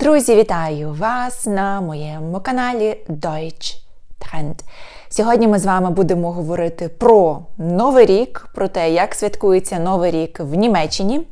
Друзі, вітаю вас на моєму каналі Deutsch Trend. Сьогодні ми з вами будемо говорити про Новий рік, про те, як святкується Новий рік в Німеччині.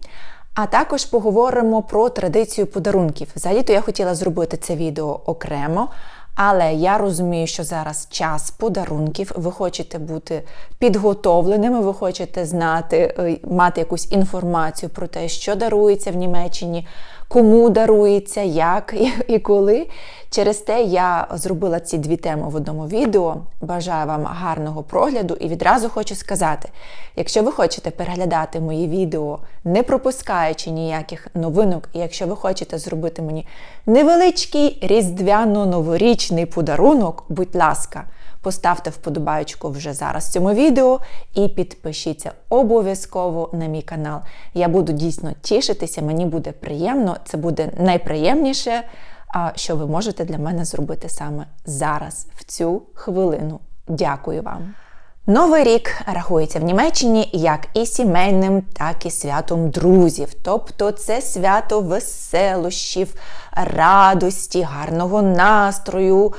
А також поговоримо про традицію подарунків. Взагалі-то я хотіла зробити це відео окремо, але я розумію, що зараз час подарунків. Ви хочете бути підготовленими, ви хочете знати, е, мати якусь інформацію про те, що дарується в Німеччині, кому дарується, як і коли. Через те я зробила ці дві теми в одному відео. Бажаю вам гарного прогляду і відразу хочу сказати: якщо ви хочете переглядати мої відео, не пропускаючи ніяких новинок, і якщо ви хочете зробити мені невеличкий різдвяно-новорічний подарунок, будь ласка, поставте вподобайку вже зараз цьому відео і підпишіться обов'язково на мій канал. Я буду дійсно тішитися, мені буде приємно, це буде найприємніше що ви можете для мене зробити саме зараз, в цю хвилину. Дякую вам. Новий рік рахується в Німеччині як і сімейним, так і святом друзів. Тобто це свято веселощів, радості, гарного настрою,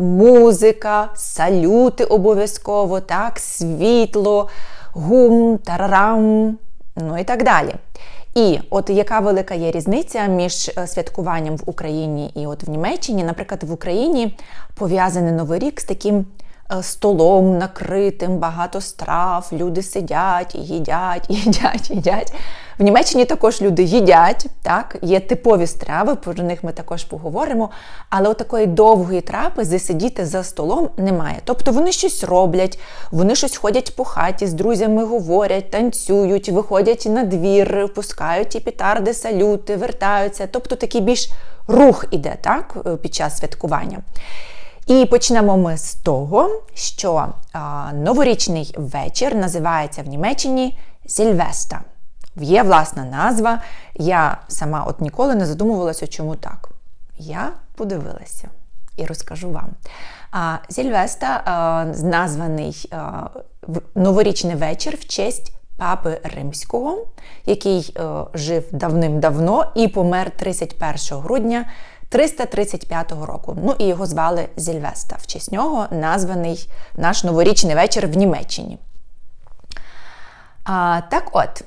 музика, салюти обов'язково, так, світло, гум, тарарам, ну і так далі. І от яка велика є різниця між е, святкуванням в Україні і от в Німеччині, наприклад, в Україні пов'язаний Новий рік з таким столом накритим, багато страв, люди сидять, їдять, їдять, їдять. В Німеччині також люди їдять, так, є типові страви, про них ми також поговоримо. Але от такої довгої трапези сидіти за столом немає. Тобто вони щось роблять, вони щось ходять по хаті, з друзями говорять, танцюють, виходять на двір, пускають і петарди, салюти, вертаються. Тобто такий більш рух іде так, під час святкування. І почнемо ми з того, що а, новорічний вечір називається в Німеччині Сільвеста. Є власна назва. Я сама от ніколи не задумувалася, чому так. Я подивилася і розкажу вам. А, Сільвеста а, названий а, новорічний вечір в честь папи Римського, який а, жив давним-давно і помер 31 грудня 335 року. Ну і його звали Зільвеста. В честь нього названий наш новорічний вечір в Німеччині. А, Так от,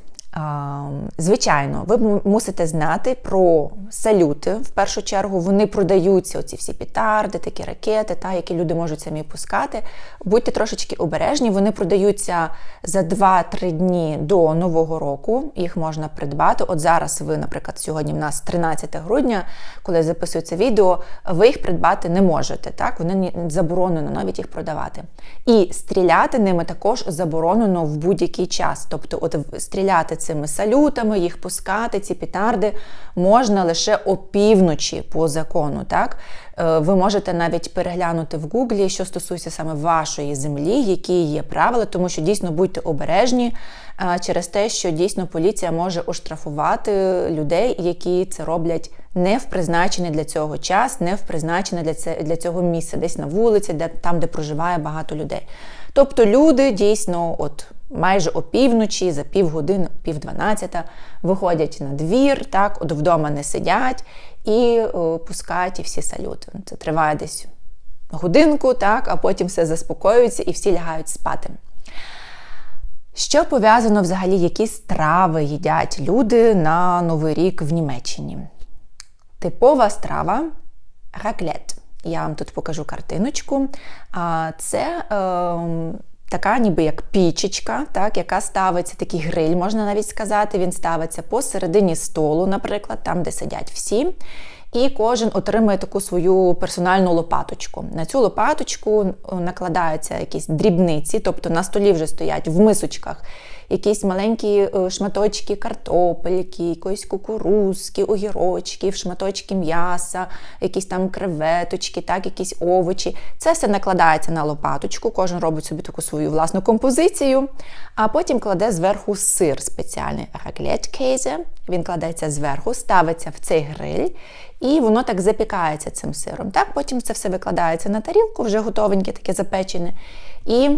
Звичайно, ви мусите знати про салюти. В першу чергу вони продаються, оці всі пітарди, такі ракети, та, які люди можуть самі пускати. Будьте трошечки обережні, вони продаються за 2-3 дні до Нового року. Їх можна придбати. От зараз ви, наприклад, сьогодні в нас 13 грудня, коли записується відео, ви їх придбати не можете. Так? Вони заборонено навіть їх продавати. І стріляти ними також заборонено в будь-який час. Тобто, от стріляти цими салютами, їх пускати, ці пітарди можна лише опівночі по закону. Так? Е, ви можете навіть переглянути в Гуглі, що стосується саме вашої землі, які є правила, тому що дійсно будьте обережні е, через те, що дійсно поліція може оштрафувати людей, які це роблять не в призначений для цього час, не в призначене для це, для цього місця, десь на вулиці, де там, де проживає багато людей. Тобто люди дійсно, от майже опівночі, за півгодини, пів дванадцята, виходять на двір, так, от вдома не сидять і о, пускають і всі салюти. Це триває десь годинку, так, а потім все заспокоюється і всі лягають спати. Що пов'язано взагалі, які страви їдять люди на Новий рік в Німеччині? Типова страва раклет. Я вам тут покажу картиночку. Це е, така ніби як пічечка, так, яка ставиться, такий гриль, можна навіть сказати, він ставиться посередині столу, наприклад, там, де сидять всі. І кожен отримує таку свою персональну лопаточку. На цю лопаточку накладаються якісь дрібниці, тобто на столі вже стоять в мисочках якісь маленькі е, шматочки картопельки, якоїсь кукурузки, огірочки, шматочки м'яса, якісь там креветочки, так, якісь овочі. Це все накладається на лопаточку, кожен робить собі таку свою власну композицію, а потім кладе зверху сир спеціальний раглет-кейзе. Він кладеться зверху, ставиться в цей гриль. І воно так запікається цим сиром. Так, Потім це все викладається на тарілку, вже готовеньке, таке запечене. І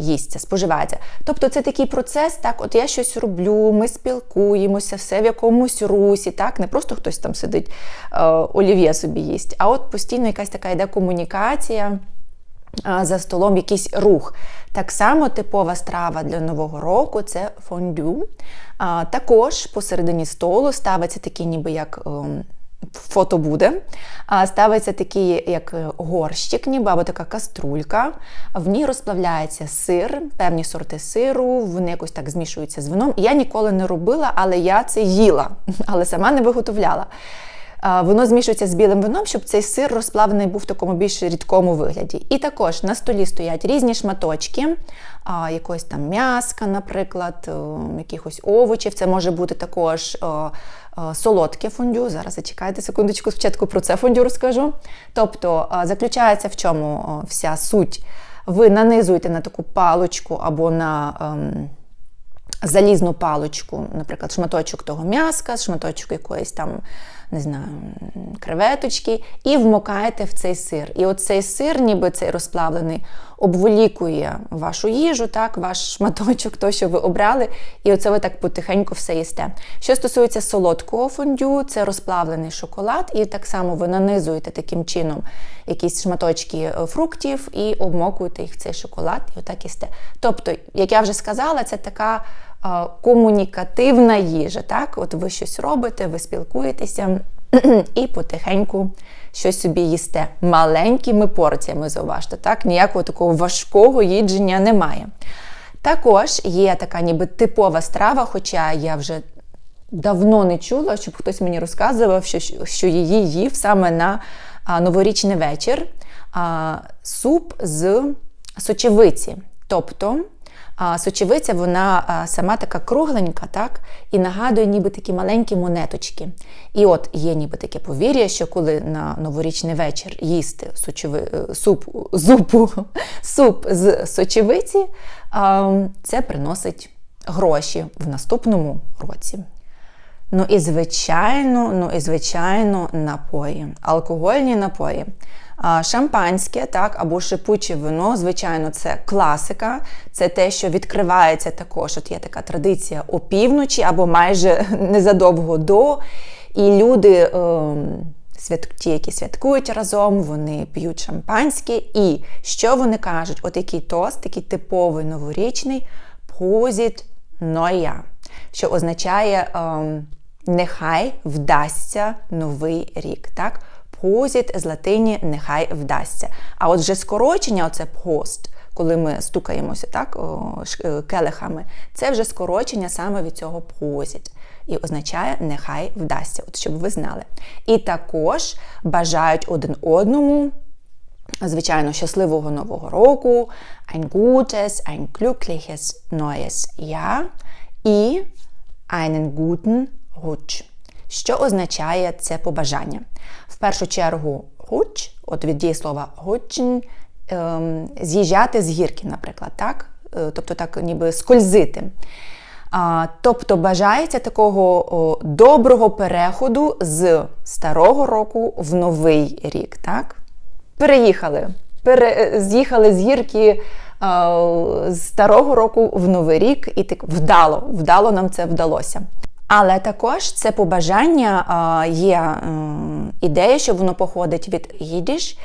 їсться, споживається. Тобто це такий процес, так, от я щось роблю, ми спілкуємося, все в якомусь русі, так, не просто хтось там сидить, е, олів'є собі їсть, а от постійно якась така йде комунікація. е, За столом якийсь рух. Так само типова страва для Нового року це фондю. Також посередині столу ставиться такий, ніби як ем, фото буде. Ставиться такий, як е, горщик, ніби або така каструлька. В ній розплавляється сир, певні сорти сиру, вони якось так змішуються з вином. Я ніколи не робила, але я це їла, але сама не виготовляла. Воно змішується з білим вином, щоб цей сир розплавлений був в такому більш рідкому вигляді. І також на столі стоять різні шматочки, якогось там м'яска, наприклад, якихось овочів. Це може бути також о, о, солодке фондю. Зараз зачекайте секундочку, спочатку про це фондю розкажу. Тобто заключається в чому вся суть. Ви нанизуєте на таку палочку або на. ем, залізну паличку, наприклад, шматочок того м'яска, шматочок якоїсь там, не знаю, креветочки, і вмокаєте в цей сир. І оцей сир, ніби цей розплавлений, обволікує вашу їжу, так, ваш шматочок, то, що ви обрали, і оце ви так потихеньку все їсте. Що стосується солодкого фондю, це розплавлений шоколад, і так само ви нанизуєте таким чином якісь шматочки е, фруктів і обмокуєте їх в цей шоколад, і отак їсте. Тобто, як я вже сказала, це така комунікативна їжа. Так? От ви щось робите, ви спілкуєтеся і потихеньку щось собі їсте. Маленькими порціями, зауважте, так? Ніякого такого важкого їдження немає. Також є така ніби типова страва, хоча я вже давно не чула, щоб хтось мені розказував, що, що її їв саме на а, новорічний вечір. А, суп з сочевиці. Тобто а, сочевиця, вона сама така кругленька, так, і нагадує ніби такі маленькі монеточки. І от є ніби таке повір'я, що коли на новорічний вечір їсти сочеви, е, суп, зупу, суп з сочевиці, це приносить гроші в наступному році. Ну і звичайно, ну і звичайно, напої, алкогольні напої. Шампанське, так, або шипуче вино, звичайно, це класика. Це те, що відкривається також. От є така традиція опівночі, або майже незадовго до. І люди, е, свят, ті, які святкують разом, вони п'ють шампанське. І що вони кажуть? От який тост, такий типовий новорічний позіт ноя, що означає. Е, Нехай вдасться новий рік. так? Позіт з латині нехай вдасться. А от вже скорочення, оце пост, коли ми стукаємося так, келихами, це вже скорочення саме від цього позіт. І означає нехай вдасться, от щоб ви знали. І також бажають один одному. Звичайно, щасливого нового року, ein gutes, ein glückliches neues Jahr і einen guten Руч. Що означає це побажання? Першу чергу, руч, от від дієслова ручень, ем, з'їжджати з гірки, наприклад, так? Е, тобто так ніби скользити. Тобто бажається такого доброго переходу з старого року в новий рік. так? Переїхали, пере, з'їхали з гірки з старого року в новий рік, і так вдало, вдало нам це вдалося. Але також це побажання є ідея, що воно походить від їдіш,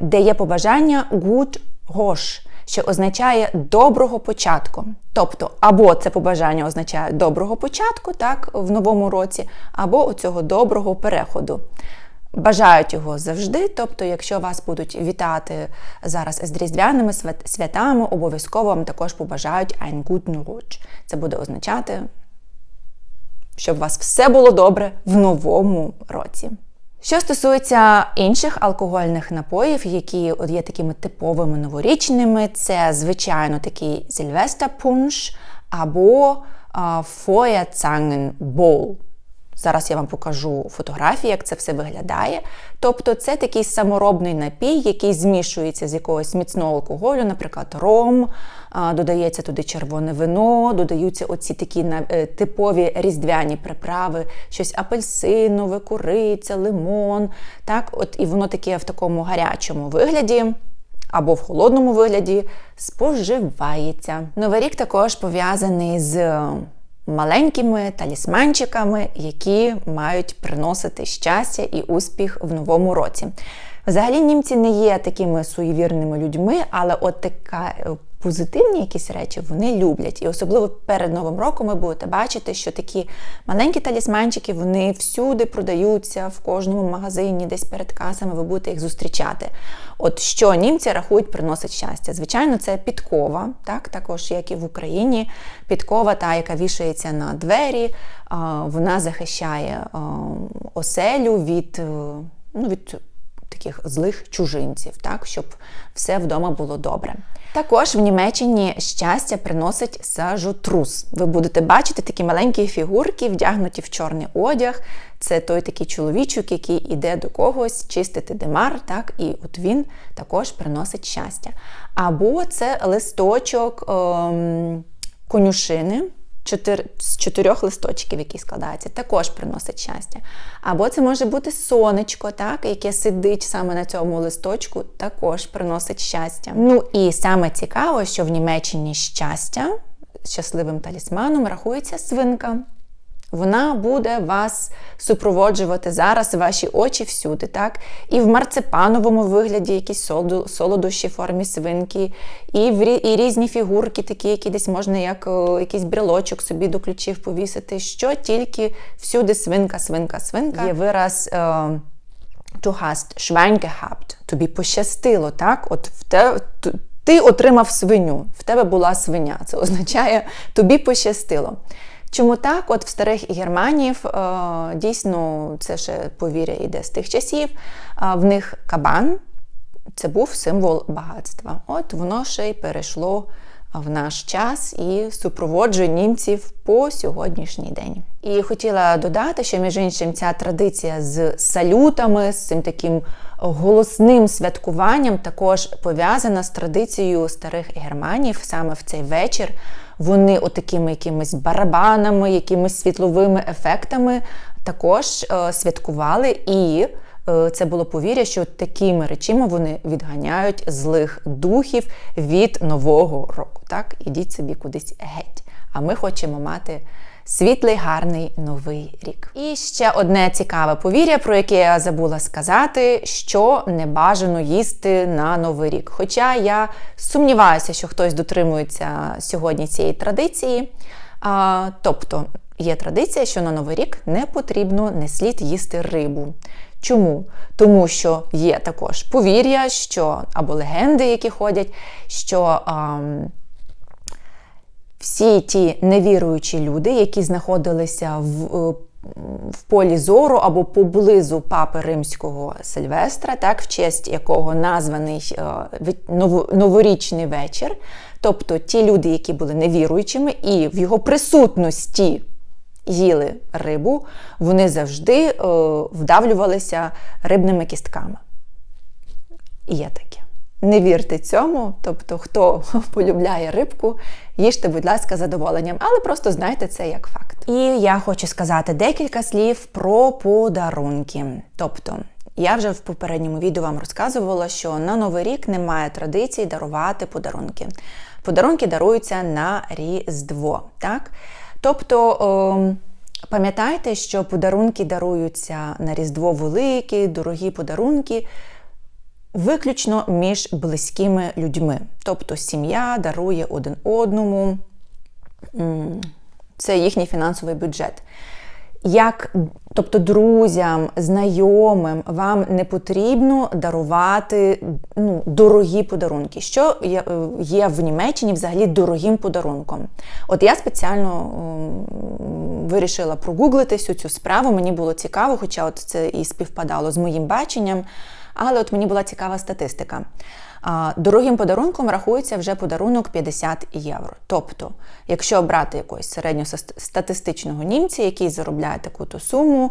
де є побажання good гош, що означає доброго початку. Тобто, або це побажання означає доброго початку, так, в новому році, або оцього доброго переходу. Бажають його завжди. Тобто, якщо вас будуть вітати зараз з різдвяними святами, обов'язково вам також побажають ein guten Rutsch. Це буде означати щоб у вас все було добре в новому році. Що стосується інших алкогольних напоїв, які є такими типовими новорічними, це, звичайно, такий Сільвестер-пунш або Фояцанген-бол. Зараз я вам покажу фотографії, як це все виглядає. Тобто це такий саморобний напій, який змішується з якогось міцного алкоголю, наприклад, ром, додається туди червоне вино, додаються оці такі е, типові різдвяні приправи, щось апельсинове, куриця, лимон. Так, от І воно таке в такому гарячому вигляді. або в холодному вигляді споживається. Новий рік також пов'язаний з маленькими талісманчиками, які мають приносити щастя і успіх в новому році. Взагалі, німці не є такими суєвірними людьми, але от така позитивні якісь речі вони люблять. І особливо перед Новим роком ви будете бачити, що такі маленькі талісманчики вони всюди продаються в кожному магазині, десь перед касами, ви будете їх зустрічати. От що німці рахують, приносить щастя. Звичайно, це підкова, так, також як і в Україні. Підкова, та, яка вішається на двері, вона захищає оселю від, е, ну, від таких злих чужинців, так, щоб все вдома було добре. Також в Німеччині щастя приносить сажотрус. Ви будете бачити такі маленькі фігурки, вдягнуті в чорний одяг. Це той такий чоловічок, який іде до когось чистити димар, так, і от він також приносить щастя. Або це листочок ем, конюшини чотир, з чотирьох листочків, які складаються, також приносить щастя. Або це може бути сонечко, так, яке сидить саме на цьому листочку, також приносить щастя. Ну і саме цікаво, що в Німеччині щастя щасливим талісманом рахується свинка. Вона буде вас супроводжувати зараз ваші очі всюди, так? І в марципановому вигляді якісь солодощі в формі свинки, і в і різні фігурки, такі, які десь можна як якийсь брелочок собі до ключів повісити. Що тільки всюди свинка, свинка, свинка. Є вираз. Uh, Du hast Schwein. Тобі пощастило, так? От в те, ти отримав свиню, в тебе була свиня. Це означає, тобі пощастило. Чому так? От в старих германів е, дійсно це ще повір'я йде з тих часів. В них кабан це був символ багатства. От воно ще й перейшло в наш час і супроводжує німців по сьогоднішній день. І хотіла додати, що між іншим ця традиція з салютами, з цим таким голосним святкуванням також пов'язана з традицією старих германів саме в цей вечір вони отакими якимись барабанами, якимись світловими ефектами також е, святкували. І е, це було повір'я, що такими речима вони відганяють злих духів від нового року. Так, ідіть собі кудись геть. А ми хочемо мати світлий, гарний новий рік. І ще одне цікаве повір'я, про яке я забула сказати, що не бажано їсти на новий рік. Хоча я сумніваюся, що хтось дотримується сьогодні цієї традиції. А, Тобто є традиція, що на новий рік не потрібно не слід їсти рибу. Чому? Тому що є також повір'я, що або легенди, які ходять, що. А, всі ті невіруючі люди, які знаходилися в е, в полі зору або поблизу папи римського Сильвестра, так, в честь якого названий е, новорічний вечір. Тобто ті люди, які були невіруючими, і в його присутності їли рибу, вони завжди е, вдавлювалися рибними кістками. Є таке. Не вірте цьому, тобто, хто полюбляє рибку, їжте, будь ласка, задоволенням, але просто знайте це як факт. І я хочу сказати декілька слів про подарунки. Тобто, я вже в попередньому відео вам розказувала, що на Новий рік немає традиції дарувати подарунки. Подарунки даруються на Різдво. так? Тобто. О, Пам'ятайте, що подарунки даруються на Різдво великі, дорогі подарунки виключно між близькими людьми. Тобто сім'я дарує один одному, це їхній фінансовий бюджет. Як, тобто друзям, знайомим, вам не потрібно дарувати ну, дорогі подарунки. Що є, є в Німеччині взагалі дорогим подарунком? От я спеціально вирішила прогуглити всю цю справу, мені було цікаво, хоча от це і співпадало з моїм баченням. Але от мені була цікава статистика. Дорогим подарунком рахується вже подарунок 50 євро. Тобто, якщо брати якогось середньостатистичного німця, який заробляє таку-то суму,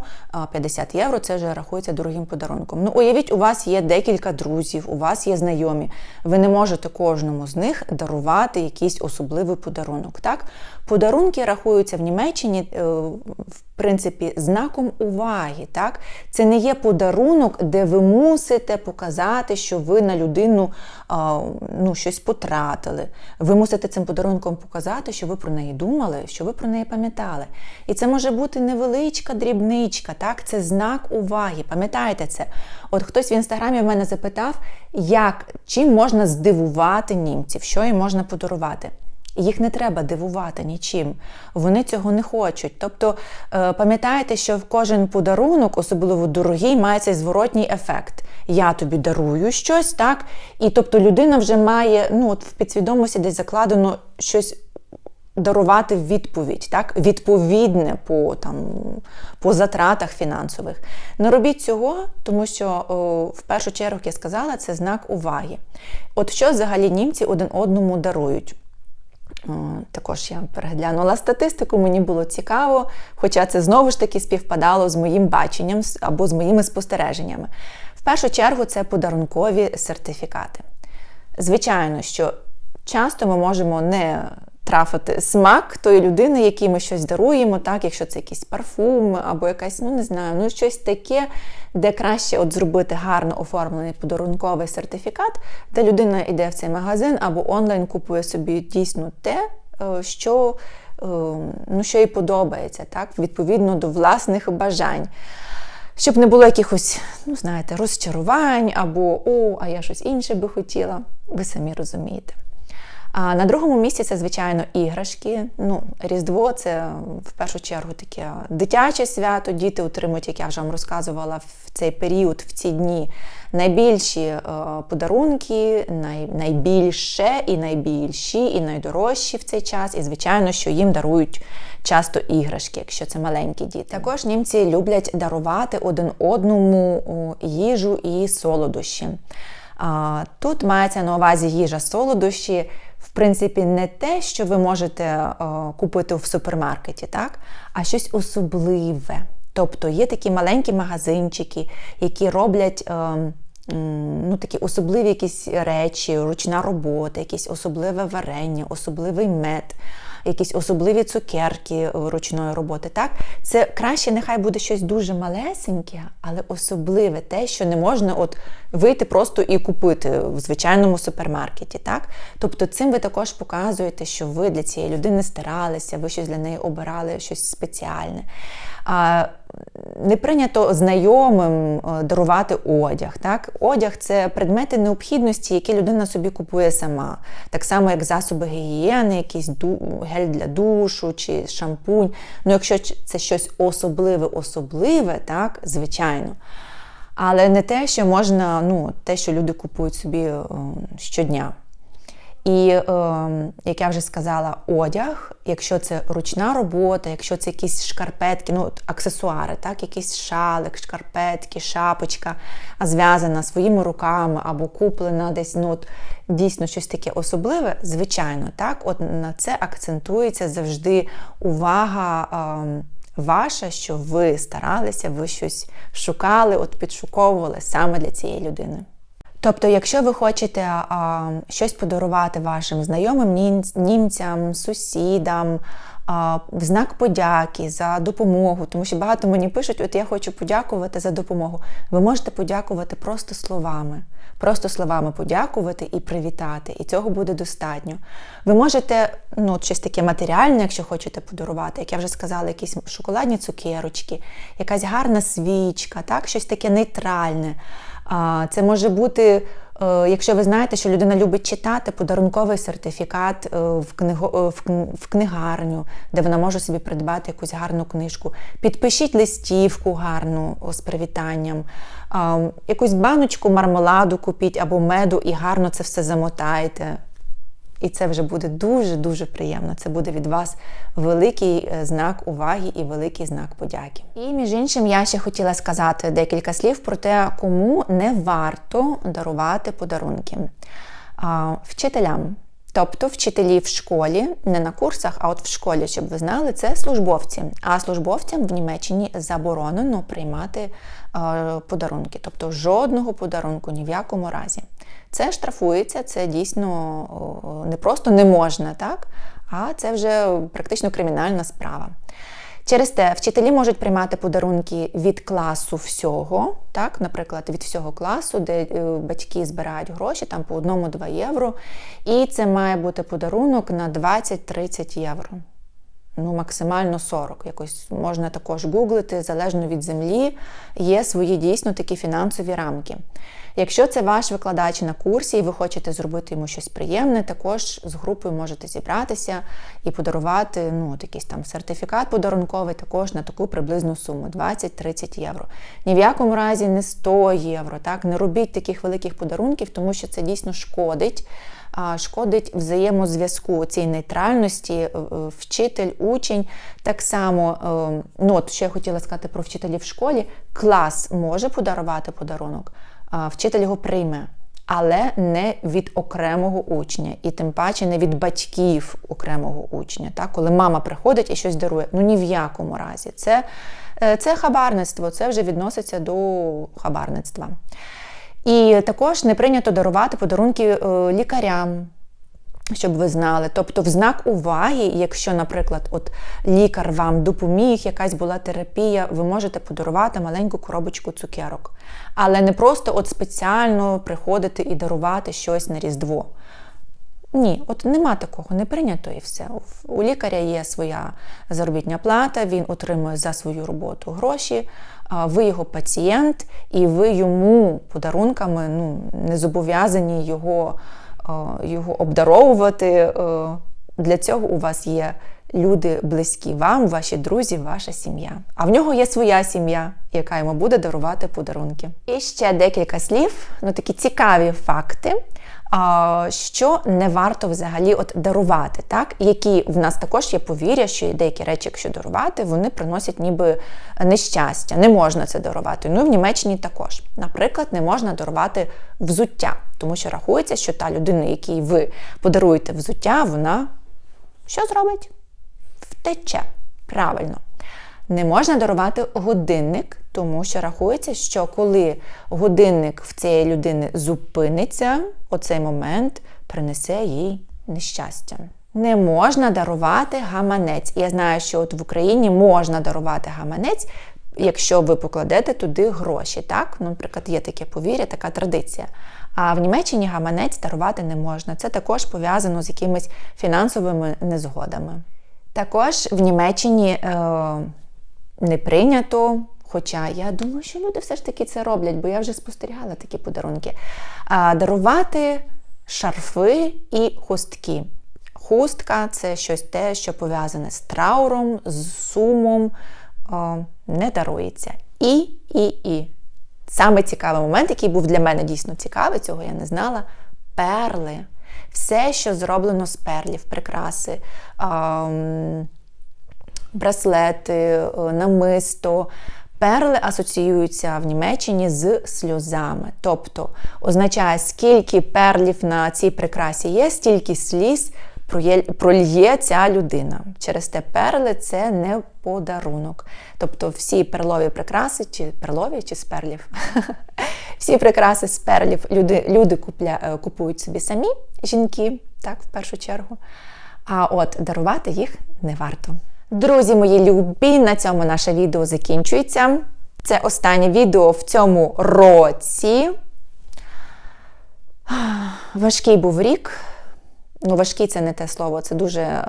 50 євро це вже рахується дорогим подарунком. Ну, уявіть, у вас є декілька друзів, у вас є знайомі. Ви не можете кожному з них дарувати якийсь особливий подарунок. Так? Подарунки рахуються в Німеччині, е, в принципі, знаком уваги. Так? Це не є подарунок, де ви мусите показати, що ви на людину ну, щось потратили. Ви мусите цим подарунком показати, що ви про неї думали, що ви про неї пам'ятали. І це може бути невеличка дрібничка, так? Це знак уваги. Пам'ятайте це. От хтось в інстаграмі в мене запитав, як, чим можна здивувати німців, що їм можна подарувати. Їх не треба дивувати нічим, вони цього не хочуть. Тобто е, пам'ятайте, що в кожен подарунок, особливо дорогий, має цей зворотній ефект. Я тобі дарую щось, так? І тобто людина вже має ну, от в підсвідомості десь закладено щось дарувати в відповідь, так? відповідне по там, по затратах фінансових. Не робіть цього, тому що о, в першу чергу, як я сказала, це знак уваги. От що взагалі німці один одному дарують? Також я переглянула статистику, мені було цікаво, хоча це знову ж таки співпадало з моїм баченням або з моїми спостереженнями. В першу чергу це подарункові сертифікати. Звичайно, що часто ми можемо не трафити смак тої людини, якій ми щось даруємо, так, якщо це якийсь парфум або якась, ну не знаю, ну щось таке, де краще от зробити гарно оформлений подарунковий сертифікат, де людина йде в цей магазин або онлайн купує собі дійсно те, е, що е, ну, що їй подобається, так, відповідно до власних бажань. Щоб не було якихось, ну, знаєте, розчарувань або о, а я щось інше би хотіла, ви самі розумієте. А на другому місці це, звичайно, іграшки. Ну, Різдво це в першу чергу таке дитяче свято. Діти отримують, як я вже вам розказувала, в цей період, в ці дні найбільші е, подарунки, най, найбільше і найбільші, і найдорожчі в цей час. І, звичайно, що їм дарують часто іграшки, якщо це маленькі діти. Також німці люблять дарувати один одному їжу і солодощі. Тут мається на увазі їжа солодощі принципі, не те, що ви можете е, купити в супермаркеті, так? а щось особливе. Тобто є такі маленькі магазинчики, які роблять. Е, Ну, такі особливі якісь речі, ручна робота, якісь особливе варення, особливий мед якісь особливі цукерки ручної роботи. Так, Це краще, нехай буде щось дуже малесеньке, але особливе те, що не можна от вийти просто і купити в звичайному супермаркеті. Так? Тобто цим ви також показуєте, що ви для цієї людини старалися, ви щось для неї обирали, щось спеціальне. А, Не прийнято знайомим е, дарувати одяг. Так? Одяг це предмети необхідності, які людина собі купує сама. Так само, як засоби гігієни, якийсь гель для душу чи шампунь. Ну, Якщо це щось особливе, особливе, так, звичайно. Але не те, що можна, ну, те, що люди купують собі е, щодня. І, е, як я вже сказала, одяг, якщо це ручна робота, якщо це якісь шкарпетки, ну аксесуари, так, якийсь шалик, шкарпетки, шапочка, зв'язана своїми руками або куплена десь ну, от, дійсно щось таке особливе, звичайно, так, от на це акцентується завжди увага. Е, Ваша, що ви старалися, ви щось шукали, от підшуковували саме для цієї людини. Тобто, якщо ви хочете а, щось подарувати вашим знайомим німцям, сусідам, а, в знак подяки за допомогу, тому що багато мені пишуть, от я хочу подякувати за допомогу. Ви можете подякувати просто словами. Просто словами подякувати і привітати, і цього буде достатньо. Ви можете ну, щось таке матеріальне, якщо хочете подарувати, як я вже сказала, якісь шоколадні цукерочки, якась гарна свічка, так, щось таке нейтральне. Це може бути, е, якщо ви знаєте, що людина любить читати, подарунковий сертифікат е, в книго, е, в книгарню, де вона може собі придбати якусь гарну книжку. Підпишіть листівку гарну з привітанням, якусь баночку мармеладу купіть або меду і гарно це все замотайте. І це вже буде дуже-дуже приємно. Це буде від вас великий е, знак уваги і великий знак подяки. І між іншим, я ще хотіла сказати декілька слів про те, кому не варто дарувати подарунки. Вчителям. Тобто вчителі в школі, не на курсах, а от в школі, щоб ви знали, це службовці. А службовцям в Німеччині заборонено приймати е, подарунки. Тобто жодного подарунку ні в якому разі. Це штрафується, це дійсно не просто не можна, так? а це вже практично кримінальна справа. Через те вчителі можуть приймати подарунки від класу всього, так, наприклад, від всього класу, де е, батьки збирають гроші там по одному-два євро. І це має бути подарунок на 20-30 євро. Ну, максимально 40. Якось можна також гуглити, залежно від землі, є свої дійсно такі фінансові рамки. Якщо це ваш викладач на курсі, і ви хочете зробити йому щось приємне, також з групою можете зібратися і подарувати ну, от якийсь там сертифікат подарунковий також на таку приблизну суму 20-30 євро. Ні в якому разі не 100 євро. Так? Не робіть таких великих подарунків, тому що це дійсно шкодить. Шкодить взаємозв'язку цій нейтральності, е, е, вчитель, учень. Так само, е, ну от ще я хотіла сказати про вчителів в школі, клас може подарувати подарунок, вчитель його прийме, але не від окремого учня, і тим паче не від батьків окремого учня. Так? Коли мама приходить і щось дарує, ну ні в якому разі. Це, Це хабарництво, це вже відноситься до хабарництва. І також не прийнято дарувати подарунки е, лікарям. Щоб ви знали, тобто в знак уваги, якщо, наприклад, от лікар вам допоміг, якась була терапія, ви можете подарувати маленьку коробочку цукерок. Але не просто от спеціально приходити і дарувати щось на Різдво. Ні, от нема такого, не прийнято і все. У лікаря є своя заробітня плата, він отримує за свою роботу гроші, ви його пацієнт, і ви йому подарунками ну, не зобов'язані його, його обдаровувати. Для цього у вас є люди близькі вам, ваші друзі, ваша сім'я. А в нього є своя сім'я, яка йому буде дарувати подарунки. І ще декілька слів, ну такі цікаві факти що не варто взагалі от дарувати, так? які в нас також є повір'я, що деякі речі, якщо дарувати, вони приносять ніби нещастя. Не можна це дарувати. Ну і в Німеччині також. Наприклад, не можна дарувати взуття, тому що рахується, що та людина, якій ви подаруєте взуття, вона що зробить? Втече. Правильно. Не можна дарувати годинник, тому що рахується, що коли годинник в цієї людини зупиниться, оцей момент принесе їй нещастя. Не можна дарувати гаманець. Я знаю, що от в Україні можна дарувати гаманець, якщо ви покладете туди гроші. Так? Ну, Наприклад, є таке повір'я, така традиція. А в Німеччині гаманець дарувати не можна. Це також пов'язано з якимись фінансовими незгодами. Також в Німеччині е, не прийнято. Хоча я думаю, що люди все ж таки це роблять, бо я вже спостерігала такі подарунки. А, Дарувати шарфи і хустки. Хустка це щось те, що пов'язане з трауром, з сумом, о, не дарується. І, і, і. Саме цікавий момент, який був для мене дійсно цікавий, цього я не знала. Перли. Все, що зроблено з перлів, прикраси. О, браслети, е, намисто. Перли асоціюються в Німеччині з сльозами. Тобто означає, скільки перлів на цій прикрасі є, стільки сліз прольє ця людина. Через те перли це не подарунок. Тобто всі перлові прикраси, чи перлові, чи з перлів, всі прикраси з перлів люди люди купля, е, купують собі самі, жінки, так, в першу чергу. А от дарувати їх не варто. Друзі мої любі, на цьому наше відео закінчується. Це останнє відео в цьому році. Важкий був рік. Ну, важкий це не те слово, це дуже е,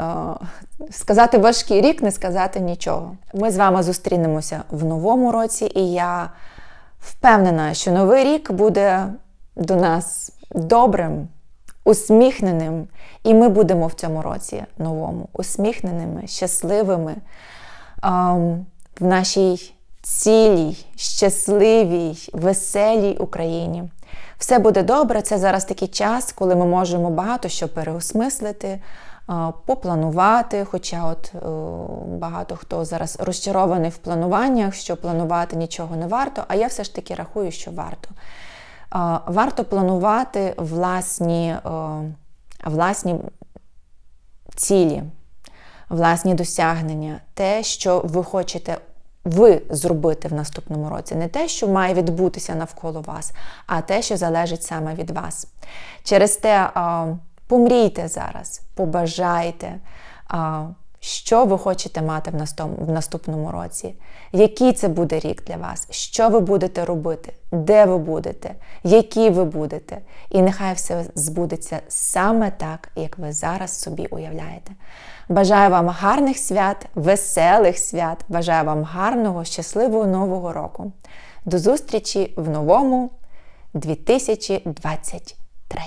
сказати важкий рік, не сказати нічого. Ми з вами зустрінемося в новому році, і я впевнена, що новий рік буде до нас добрим усміхненим. І ми будемо в цьому році новому, усміхненими, щасливими в нашій цілій, щасливій, веселій Україні. Все буде добре. Це зараз такий час, коли ми можемо багато що переосмислити, попланувати. Хоча от багато хто зараз розчарований в плануваннях, що планувати нічого не варто, а я все ж таки рахую, що варто. Варто планувати власні, власні цілі, власні досягнення, те, що ви хочете ви зробити в наступному році. Не те, що має відбутися навколо вас, а те, що залежить саме від вас. Через те помрійте зараз, побажайте. Що ви хочете мати в наступному році, який це буде рік для вас, що ви будете робити, де ви будете, які ви будете. І нехай все збудеться саме так, як ви зараз собі уявляєте. Бажаю вам гарних свят, веселих свят, бажаю вам гарного, щасливого нового року. До зустрічі в новому 2023.